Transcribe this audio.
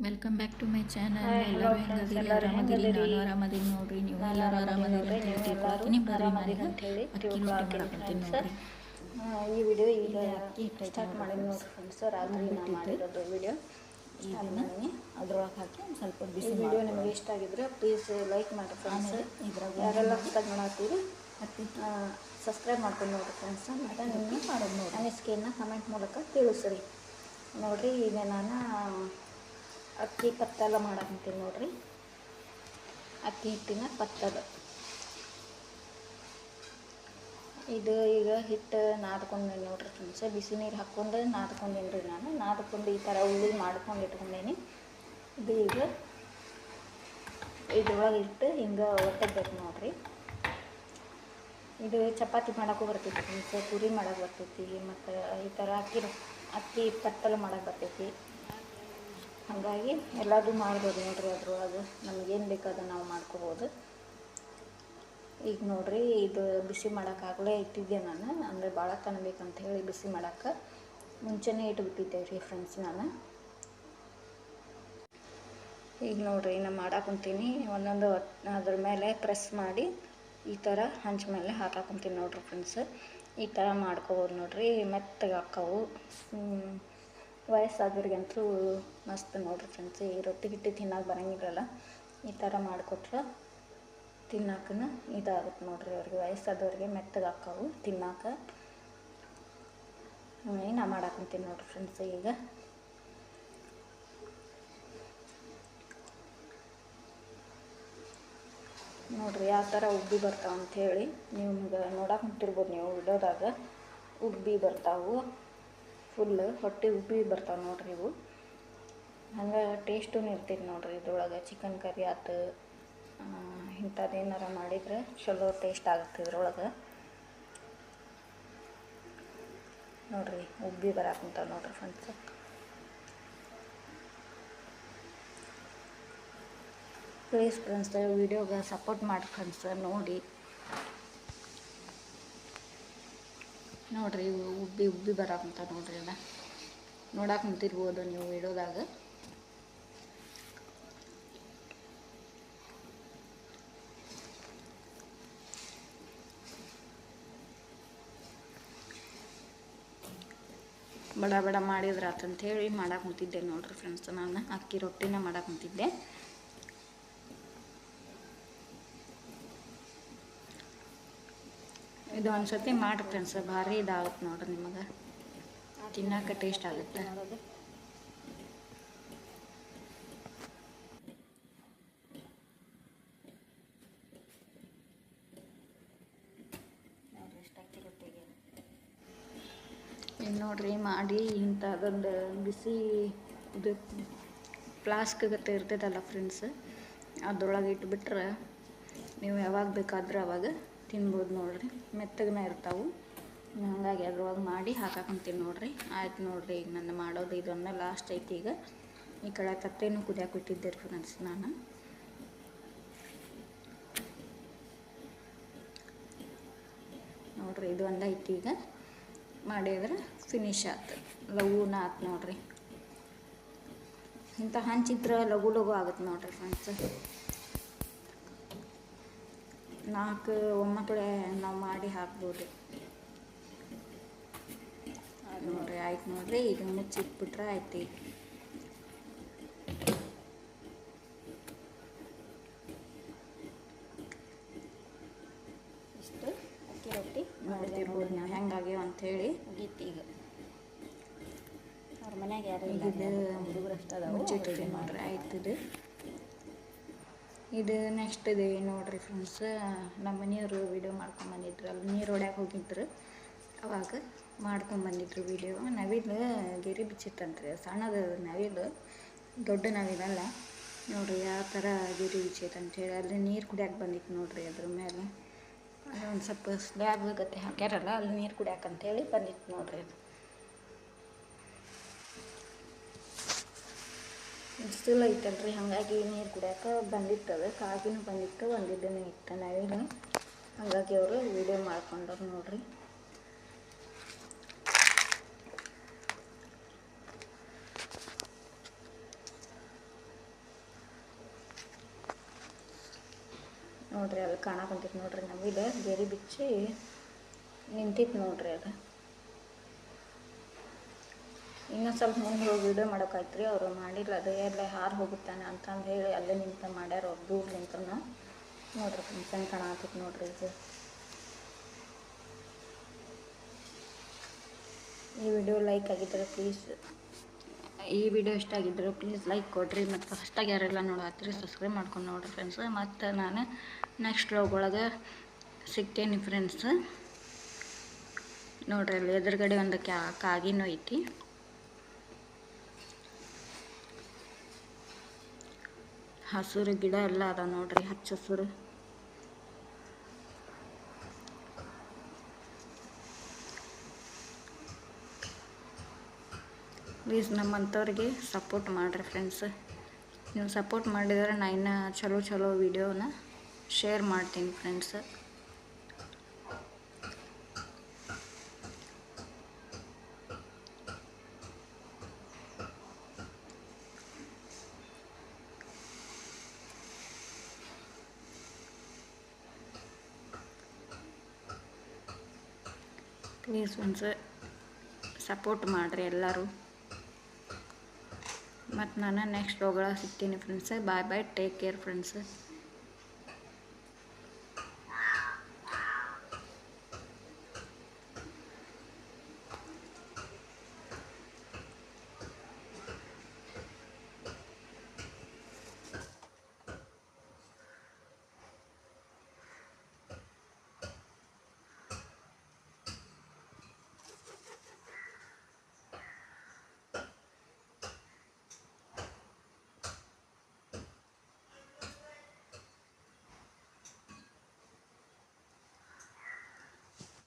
Welcome back to my channel ಎಲ್ಲರೂ ಹೆಂಗದಿರಿ ಆರಾಮದಿರಿ? ನಾನು ಆರಾಮದೀನಿ ನೋಡ್ರಿ. ನೀವು ನಾನು ಎಲ್ಲರೂ ಆರಾಮದಿರಿ ಅಂತ ಹೇಳ್ತಿರ್ತೀನಿ ಬರ್ರಿ ಆರಾಮದೀರಿ ಮನೆಗೆ ಅಂತೇಳಿ ಅಕ್ಕಿ ರೊಟ್ಟಿ. ನೋಡ್ರಿ. ಈ ವಿಡಿಯೋ ಈಗ ಅಕ್ಕಿ ಸ್ಟಾರ್ಟ್ ಮಾಡಿದ್ವಿ ನೋಡಿ ಫ್ರೆಂಡ್ಸ್ ರಾತ್ರಿ ನಾ ಬಿಟ್ಟಿದ್ದು. ಮಾಡಿರೋದು ವಿಡಿಯೋ ಇದನ್ನ ಅದ್ರೊಳಗೆ ಹಾಕಿ ಒಂದು ಸ್ವಲ್ಪ ಬಿಸಿ ವಿಡಿಯೋ ನಿಮಗೆ ಇಷ್ಟ ಆಗಿದ್ರೆ ಪ್ಲೀಸ್ ಲೈಕ್ ಮಾಡಿ ಫ್ರೆಂಡ್ಸ್ ಇದ್ರಾಗ ಯಾರೆಲ್ಲ ಹೊಸ್ದಾಗಿ ನೋಡತ್ತೀರಿ ಅಕ್ಕಿ ಸಬ್ಸ್ಕ್ರೈಬ್ ಮಾಡ್ಕೊಂಡು ನೋಡಿರಿ ಫ್ರೆಂಡ್ಸ್ ಮತ್ತು ನಿಮ್ಮ ಮಾಡೋದು ನೋಡಿ ಅನಿಸಿಕೆಯನ್ನು ಕಮೆಂಟ್ ಮೂಲಕ ತಿಳಿಸ್ರಿ. ನೋಡಿರಿ ಈಗ ನಾನು ಅಕ್ಕಿ ಪತ್ತಲ ಮಾಡಕಂತೀನಿ ನೋಡ್ರಿ. ಅಕ್ಕಿ ಹಿಟ್ಟಿನ ಪತ್ತದ. ಇದು ಈಗ ಹಿಟ್ಟು ನಾದ್ಕೊಂಡೇನಿ ನೋಡ್ರಿ ಫ್ರೆಂಡ್ಸ್. ಬಿಸಿ ನೀರು ಹಾಕ್ಕೊಂಡು ನಾದ್ಕೊಂಡೇನಿ ರೀ ನಾನು. ನಾದ್ಕೊಂಡು ಈ ಥರ ಉಳ್ಳಿ ಮಾಡ್ಕೊಂಡು ಇಟ್ಕೊಂಡೇನಿ. ಇದು ಈಗ ಇದ್ರೊಳಗೆ ಇಟ್ಟು ಹಿಂಗೆ ಒಟ್ಟಬೇಕು ನೋಡ್ರಿ. ಇದು ಚಪಾತಿ ಮಾಡೋಕ್ಕೂ ಬರ್ತೈತಿ ಫ್ರೆಂಡ್ಸ್. ಪೂರಿ ಮಾಡೋಕೆ ಬರ್ತೈತಿ. ಮತ್ತು ಈ ಥರ ಅಕ್ಕಿ ಅಕ್ಕಿ ಪತ್ತಲು ಮಾಡೋಕೆ ಬರ್ತೈತಿ. ಹಾಗಾಗಿ ಎಲ್ಲದೂ ಮಾಡ್ಬೋದು ನೋಡ್ರಿ ಅದ್ರೊಳಗೆ. ನಮಗೇನು ಬೇಕು ಅದನ್ನು ನಾವು ಮಾಡ್ಕೋಬೋದು. ಈಗ ನೋಡ್ರಿ ಇದು ಬಿಸಿ ಮಾಡೋಕ್ಕಾಗಲೇ ಇಟ್ಟಿದ್ದೆ ನಾನು. ಅಂದರೆ ಭಾಳ ಬೇಕಂತ ಹೇಳಿ ಬಿಸಿ ಮಾಡೋಕ್ಕೆ ಮುಂಚೆನೇ ಇಟ್ಬಿಟ್ಟಿದ್ದೆ ರೀ ಫ್ರೆಂಡ್ಸ್ ನಾನು. ಈಗ ನೋಡ್ರಿ ನಾನು ಮಾಡಾಕೊಂತೀನಿ ಒಂದೊಂದು ಅದ್ರ ಮೇಲೆ ಪ್ರೆಸ್ ಮಾಡಿ ಈ ಥರ ಹಂಚ ಮೇಲೆ ಹಾಕಾಕೊಂತೀನಿ ನೋಡ್ರಿ ಫ್ರೆಂಡ್ಸ್ ಈ ಥರ ಮಾಡ್ಕೋಬೋದು ನೋಡ್ರಿ. ಮೆತ್ತಗೆ ಹಾಕವು. ವಯಸ್ಸಾದವ್ರಿಗಂತೂ ಮಸ್ತ್ ನೋಡ್ರಿ ಫ್ರೆಂಡ್ಸ್ ಈ ರೊಟ್ಟಿ ಗಿಟ್ಟಿ ತಿನ್ನಕ್ಕೆ ಬರೋಂಗಿರಲ್ಲ ಈ ಥರ ಮಾಡಿಕೊಟ್ರೆ ತಿನ್ನಕ್ಕನ ಇದಾಗುತ್ತೆ ನೋಡ್ರಿ ಅವ್ರಿಗೆ. ವಯಸ್ಸಾದವ್ರಿಗೆ ಮೆತ್ತಗೆ ಹಾಕವು ತಿನ್ನೋಕೆ. ಏನು ನಾ ಮಾಡಾಕಂತೀನಿ ನೋಡ್ರಿ ಫ್ರೆಂಡ್ಸ್ ಈಗ. ನೋಡ್ರಿ ಯಾವ ಥರ ಉಬ್ಬಿ ಬರ್ತಾವ ನಿಮ್ಗೆ ನೋಡಕ್ಕೆ ಹೊಂಟಿರ್ಬೋದು ನೀವು ವಿಡಿಯೋದಾಗ. ಉಬ್ಬಿ ಬರ್ತಾವು. ಫುಲ್ ಹೊಟ್ಟೆ ಉಬ್ಬಿ ಬರ್ತಾವೆ ನೋಡ್ರಿ ಇವು. ಹಂಗೆ ಟೇಸ್ಟೂ ಇರ್ತೈತಿ ನೋಡ್ರಿ ಇದ್ರೊಳಗೆ. ಚಿಕನ್ ಕರಿ ಆತು ಇಂಥದ್ದು ಏನಾರ ಮಾಡಿದ್ರೆ ಚಲೋ ಟೇಸ್ಟ್ ಆಗುತ್ತೆ ಇದ್ರೊಳಗೆ. ನೋಡ್ರಿ ಉಬ್ಬಿ ಬರಾಕುಂತಾವ ನೋಡ್ರಿ ಫ್ರೆಂಡ್ಸ್ ಪ್ಲೀಸ್ ಫ್ರೆಂಡ್ಸ್ ವೀಡಿಯೋಗೆ ಸಪೋರ್ಟ್ ಮಾಡಿ ಫ್ರೆಂಡ್ಸ್ ನೋಡಿ. ನೋಡ್ರಿ ಉಬ್ಬಿ ಉಬ್ಬಿ ಬರಕಂತ ನೋಡ್ರಿ ಅದ ನೋಡಕ್ಕೆ ನಿಂತಿರ್ಬೋದು ನೀವು ಇಡೋದಾಗ. ಬಡ ಬಡ ಮಾಡಿದ್ರೆ ಆತಂತ ಹೇಳಿ ಮಾಡಕ್ಕೆ ಕುಂತಿದ್ದೆ ನೋಡ್ರಿ ಫ್ರೆಂಡ್ಸ್, ನಾನು ಅಕ್ಕಿ ರೊಟ್ಟಿನ ಮಾಡಕ್ಕೆ ಕುಂತಿದ್ದೆ ಇದು ಒಂದ್ಸತಿ ಮಾಡಿ ಫ್ರೆಂಡ್ಸ್ ಭಾರಿ ಇದಾಗುತ್ತೆ ನೋಡ್ರಿ ನಿಮಗೆ. ತಿನ್ನಾಕ ಟೇಸ್ಟ್ ಆಗುತ್ತೆ. ಇನ್ನು ನೋಡ್ರಿ ಮಾಡಿ ಇಂಥದೊಂದು ಬಿಸಿ ಇದು ಫ್ಲಾಸ್ಕ್ ಗತ್ತೆ ಇರ್ತೈತಲ್ಲ ಫ್ರೆಂಡ್ಸ್, ಅದ್ರೊಳಗೆ ಇಟ್ಬಿಟ್ರೆ ನೀವು ಯಾವಾಗ ಬೇಕಾದ್ರೆ ಅವಾಗ ತಿನ್ಬೋದು ನೋಡ್ರಿ, ಮೆತ್ತಗನ ಇರ್ತಾವೆ. ಹಾಗಾಗಿ ಅದ್ರೊಳಗೆ ಮಾಡಿ ಹಾಕಾಕೊಂತೀನಿ ನೋಡ್ರಿ ಆಯ್ತು ನೋಡ್ರಿ, ಈಗ ನನ್ನ ಮಾಡೋದು ಇದನ್ನ ಲಾಸ್ಟ್ ಐತಿ ಈಗ. ಈ ಕಡೆ ತತ್ತೇನು ಕುದಿಯಾಕೆ ಬಿಟ್ಟಿದ್ದೆ ರೀ ಫ್ರೆಂಡ್ಸ್ ನಾನು. ನೋಡ್ರಿ ಇದು ಒಂದು ಐತಿ ಈಗ. ಮಾಡಿದ್ರೆ ಫಿನಿಶ್ ಆಯ್ತು ಲಘುನ ಆಯ್ತು ನೋಡ್ರಿ. ಇಂಥ ಹಂಚಿದ್ರೆ ಲಘು ಲಘು ಆಗುತ್ತೆ ನೋಡ್ರಿ ಫ್ರೆಂಡ್ಸ್ ನಾಲ್ಕು ಒಮ್ಮಕ್ಕಳೆ ನಾವು ಮಾಡಿ ಹಾಕ್ಬೋದು ನೋಡ್ರಿ ಆಯ್ತು ನೋಡ್ರಿ ಈಗ ಮುಚ್ಚಿಟ್ಬಿಟ್ರೆ ಆಯ್ತು ಈಗ ಇಷ್ಟು ಅಕ್ಕಿ ರೊಟ್ಟಿ ನೋಡ್ತಿರ್ಬೋದು ನಾವು ಹೆಂಗಾಗ್ಯಾವ ಅಂಥೇಳಿ ಮುಗೀತು ಈಗ. ಅವ್ರ ಮನ್ಯಾಗ ಯಾರು ಹುಡುಗರು ಅಷ್ಟ ಅದಾವು ಮುಚ್ಚಿಟ್ಟಿದೆ ನೋಡ್ರಿ ಆಯ್ತು ಇದು. ಇದು ನೆಕ್ಸ್ಟ್ ಇದೆ ನೋಡ್ರಿ ಫ್ರೆಂಡ್ಸ್ ನಮ್ಮ ಮನೆಯವರು ವಿಡಿಯೋ ಮಾಡ್ಕೊಂಬಂದಿದ್ರು ಅಲ್ಲಿ ನೀರು ಹೊಡ್ಯಾಕೆ ಹೋಗಿದ್ರು. ಅವಾಗ ಮಾಡ್ಕೊಂಬಂದಿದ್ರು ವಿಡಿಯೋ ನವಿಲು ಗೆರಿ ಬಿಚ್ಚಿತ್ತಂತ್ರಿ. ಸಣ್ಣದ ನವಿಲು, ದೊಡ್ಡ ನವಿಲಲ್ಲ ನೋಡ್ರಿ ಯಾವ ಥರ ಗೆರಿ ಬಿಚ್ಚೈತೆ ಅಂತೇಳಿ ಅಲ್ಲಿ ನೀರು ಕುಡಿಯಾಕೆ ಬಂದಿತ್ತು ನೋಡ್ರಿ ಅದ್ರ ಮೇಲೆ ಅದೊಂದು ಸ್ವಲ್ಪ ಸ್ಲ್ಯಾಬ್ ಗತೆ ಹಾಕ್ಯಾರಲ್ಲ, ಅಲ್ಲಿ ನೀರು ಕುಡಿಯಾಕ ಅಂತೇಳಿ ಬಂದಿತ್ತು ನೋಡ್ರಿ ಅದು. ಬಿಸಿಲು ಐತಲ್ರಿ ಹಾಗಾಗಿ ನೀರು ಕುಡಿಯಕ್ಕೆ ಬಂದಿತ್ತದ, ಕಾಗಿನೂ ಬಂದಿತ್ತು ಒಂದಿದ್ದೇನೆ ಇತ್ತು ನವಿಲು ಹಾಗಾಗಿ ಅವರು ವೀಡಿಯೋ ಮಾಡ್ಕೊಂಡವ್ರು ನೋಡ್ರಿ. ನೋಡ್ರಿ, ಅಲ್ಲಿ ಕಾಣಕಂತಿತ್ತು ನೋಡ್ರಿ ನವಿಲು ಗೆರಿ ಬಿಚ್ಚಿ ನಿಂತಿತ್ತು ನೋಡ್ರಿ ಅದು. ಇನ್ನೂ ಸ್ವಲ್ಪ ಮುಂದೆ ಹೋಗಿ ವಿಡಿಯೋ ಮಾಡೋಕ್ಕಾಯ್ತು ರೀ ಅವರು ಮಾಡಿಲ್ಲ, ಅದು ಎಲ್ಲ ಹಾರು ಹೋಗುತ್ತಾನೆ ಅಂತಂದು ಹೇಳಿ ಅಲ್ಲೇ ನಿಂತ ಮಾಡ್ಯಾರ ಅವ್ರು ದೂರ ನಿಂತನ ನೋಡ್ರಿ ಫಂಕ್ಷನ್ ಹೆಂಗೆ ಕಾಣತೈತಿ ನೋಡ್ರಿ ಇದು. ಈ ವಿಡಿಯೋ ಲೈಕ್ ಆಗಿದ್ದರೆ ಪ್ಲೀಸ್ ಈ ವಿಡಿಯೋ ಇಷ್ಟ ಆಗಿದ್ದರೆ ಪ್ಲೀಸ್ ಲೈಕ್ ಕೊಡ್ರಿ, ಮತ್ತು ಫಸ್ಟಾಗಿ ಯಾರೆಲ್ಲ ನೋಡತ್ತೀರಿ ಸಬ್ಸ್ಕ್ರೈಬ್ ಮಾಡ್ಕೊಂಡು ನೋಡ್ರಿ ಫ್ರೆಂಡ್ಸ್ ಮತ್ತು ನಾನು ನೆಕ್ಸ್ಟ್ ವ್ಲಾಗ್ ಒಳಗೆ ಸಿಗ್ತೇನೆ ಫ್ರೆಂಡ್ಸ್ ನೋಡ್ರಿ ಅಲ್ಲಿ ಎದುರುಗಡೆ ಒಂದು ಕ್ಯಾ, ಕಾಗಿನೂ ಐತಿ. ಹಸಿರು ಗಿಡ ಎಲ್ಲ ಅದ ನೋಡ್ರಿ, ಹಚ್ಚ ಹಸಿರು. ಪ್ಲೀಸ್ ನಮ್ಮಂಥವ್ರಿಗೆ ಸಪೋರ್ಟ್ ಮಾಡಿರಿ ಫ್ರೆಂಡ್ಸ್ ನೀವು ಸಪೋರ್ಟ್ ಮಾಡಿದರೆ ನಾ ಇನ್ನೂ ಚಲೋ ಚಲೋ ವೀಡಿಯೋನ ಶೇರ್ ಮಾಡ್ತೀನಿ ಫ್ರೆಂಡ್ಸ್ ಪ್ಲೀಸ್ ಒಂದು ಸಪೋರ್ಟ್ ಮಾಡಿರಿ ಎಲ್ಲರೂ. ಮತ್ತು ನಾನು ನೆಕ್ಸ್ಟ್ ಹೋಗಳ ಸಿಗ್ತೀನಿ friends bye bye take care friends